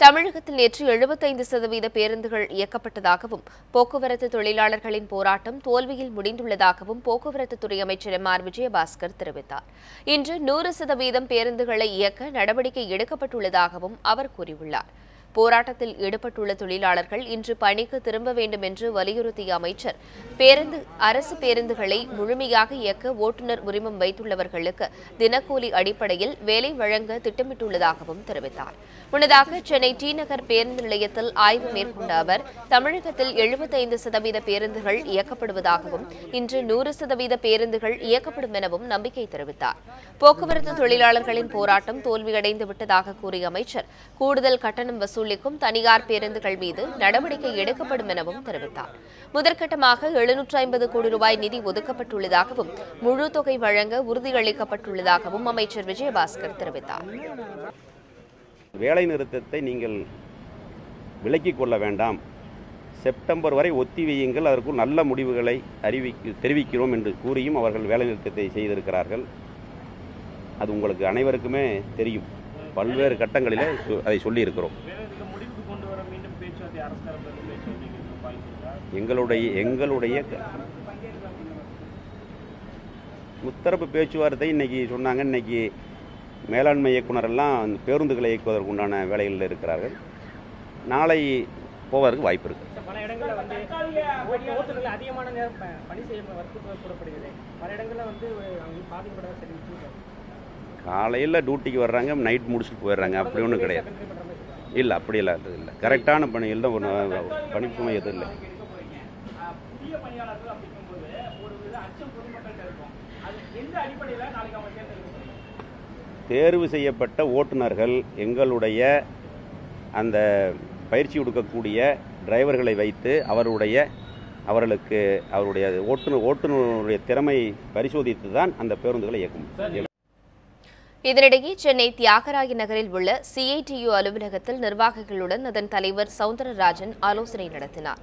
தமிழகத்தில் நேற்று எழுபத்தைந்து சதவீத பேருந்துகள் இயக்கப்பட்டதாகவும் போக்குவரத்து தொழிலாளர்களின் போராட்டம் தோல்வியில் முடிந்துள்ளதாகவும் போக்குவரத்து துறை அமைச்சர் எம். ஆர். விஜயபாஸ்கர் தெரிவித்தார். இன்று நூறு சதவீதம் பேருந்துகளை இயக்க நடவடிக்கை எடுக்கப்பட்டுள்ளதாகவும் அவர் கூறியுள்ளார். போராட்டத்தில் ஈடுபட்டுள்ள தொழிலாளர்கள் இன்று பணிக்கு திரும்ப வேண்டும் என்று வலியுறுத்திய அமைச்சர் பேருந்து அரசு பேருந்துகளை முழுமையாக இயக்க ஓட்டுநர் உரிமம் வைத்துள்ளவர்களுக்கு தினக்கூலி அடிப்படையில் வேலை வழங்க திட்டமிட்டுள்ளதாகவும் தெரிவித்தார். முன்னதாக சென்னை டி நகர் பேருந்து நிலையத்தில் ஆய்வு மேற்கொண்ட அவர் தமிழகத்தில் எழுபத்தைந்து சதவீத பேருந்துகள் இயக்கப்படுவதாகவும் இன்று நூறு சதவீத பேருந்துகள் இயக்கப்படும் எனவும் நம்பிக்கை தெரிவித்தார். போக்குவரத்து தொழிலாளர்களின் போராட்டம் தோல்வியடைந்து விட்டதாக கூறிய அமைச்சர் கூடுதல் கட்டணம் வசூல் வசூலிக்கும் தனியார் பேருந்துகள் மீது நடவடிக்கை எடுக்கப்படும் எனவும் தெரிவித்தார். முதற்கட்டமாக எழுநூற்று ஐம்பது கோடி ரூபாய் நிதி ஒதுக்கப்பட்டுள்ளதாகவும் முழு தொகை வழங்க உறுதியளிக்கப்பட்டுள்ளதாகவும் அமைச்சர் விஜயபாஸ்கர் தெரிவித்தார். வேலை நிறுத்தத்தை நீங்கள் விலக்கிக் கொள்ள வேண்டாம். செப்டம்பர் வரை ஒத்திவையுங்கள் அதற்குள் நல்ல முடிவுகளை அறிவிக்க தெரிவிக்கிறோம் என்று கூறியும் அவர்கள் வேலைநிறுத்தத்தை செய்திருக்கிறார்கள். அது உங்களுக்கு அனைவருக்குமே தெரியும். பல்வேறு கட்டங்களில் அதை சொல்லியிருக்கிறோம். எங்களுடைய எங்களுடைய முத்தரப்பு பேச்சுவார்த்தை இன்னைக்கு சொன்னாங்க. இன்னைக்கு மேலாண்மை இயக்குனரெல்லாம் அந்த பேருந்துகளை இயக்குவதற்கு உண்டான வேலைகளில் இருக்கிறார்கள். நாளை போவதற்கு வாய்ப்பு இருக்கு. பல இடங்களில் வந்து அதிகமான காலையில் டியூட்டிக்கு வர்றாங்க நைட் முடிச்சுட்டு போயிடுறாங்க. அப்படி ஒன்றும் கிடையாது. இல்லை அப்படியெல்லாம் இது இல்லை. கரெக்டான பணியில் தான் ஒன்று பணிப்புமை எதுவும் இல்லை. தேர்வு செய்யப்பட்ட ஓட்டுநர்கள் எங்களுடைய அந்த பயிற்சி கொடுக்கக்கூடிய டிரைவர்களை வைத்து அவருடைய அவர்களுக்கு அவருடைய ஓட்டுநர் ஓட்டுநருடைய திறமை பரிசோதித்து தான் அந்த பேருந்துகளை இயக்கும். இதனிடையே சென்னை தியாகராய நகரில் உள்ள சிஐடியு அலுவலகத்தில் நிர்வாகிகளுடன் அதன் தலைவர் சவுந்தரராஜன் ஆலோசனை நடத்தினார்.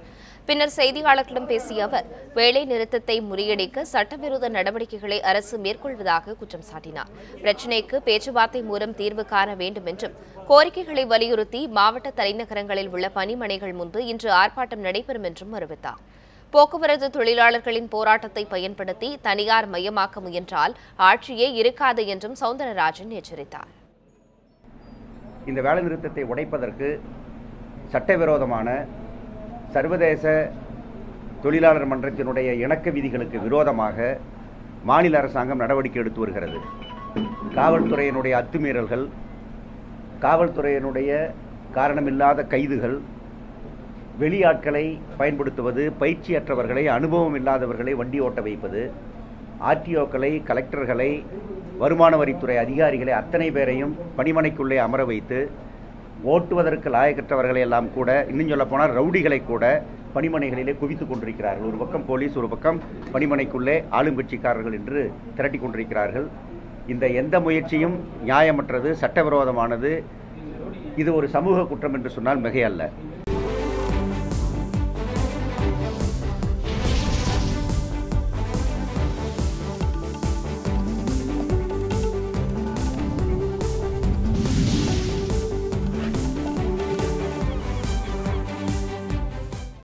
பின்னர் செய்தியாளர்களிடம் பேசிய அவர் வேலை நிறுத்தத்தை முறியடிக்க சட்டவிரோத நடவடிக்கைகளை அரசு மேற்கொள்வதாக குற்றம் சாட்டினார். பிரச்சினைக்கு பேச்சுவார்த்தை மூலம் தீர்வு காண வேண்டும் என்றும் கோரிக்கைகளை வலியுறுத்தி மாவட்ட தலைநகரங்களில் உள்ள பணிமனைகள் முன்பு இன்று ஆர்ப்பாட்டம் நடைபெறும் என்றும் அறிவித்தார். போக்குவரத்து தொழிலாளர்களின் போராட்டத்தை பயன்படுத்தி தனியார் மயமாக்க முயன்றால் ஆட்சியே இருக்காது என்றும் சவுந்தரராஜன் எச்சரித்தார். இந்த வேலைநிறுத்தத்தை உடைப்பதற்கு சட்டவிரோதமான சர்வதேச தொழிலாளர் மன்றத்தினுடைய இணக்க விதிகளுக்கு விரோதமாக மாநில அரசாங்கம் நடவடிக்கை எடுத்து வருகிறது. காவல்துறையினுடைய அத்துமீறல்கள் காவல்துறையினுடைய காரணமில்லாத கைதுகள் வெளியாட்களை பயன்படுத்துவது பயிற்சியற்றவர்களை அனுபவம் இல்லாதவர்களை வண்டி ஓட்ட வைப்பது ஆர்டிஓக்களை கலெக்டர்களை வருமான வரித்துறை அதிகாரிகளை அத்தனை பேரையும் பணிமனைக்குள்ளே அமர வைத்து ஓட்டுவதற்கு லாயக்கற்றவர்களை எல்லாம் கூட இன்னும் சொல்ல போனால் ரவுடிகளை கூட பணிமனைகளிலே குவித்துக் கொண்டிருக்கிறார்கள். ஒரு பக்கம் போலீஸ் ஒரு பக்கம் பணிமனைக்குள்ளே ஆளுங்கட்சிக்காரர்கள் என்று திரட்டிக் கொண்டிருக்கிறார்கள். இந்த எந்த முயற்சியும் நியாயமற்றது சட்டவிரோதமானது. இது ஒரு சமூக குற்றம் என்று சொன்னால் மிகையல்ல.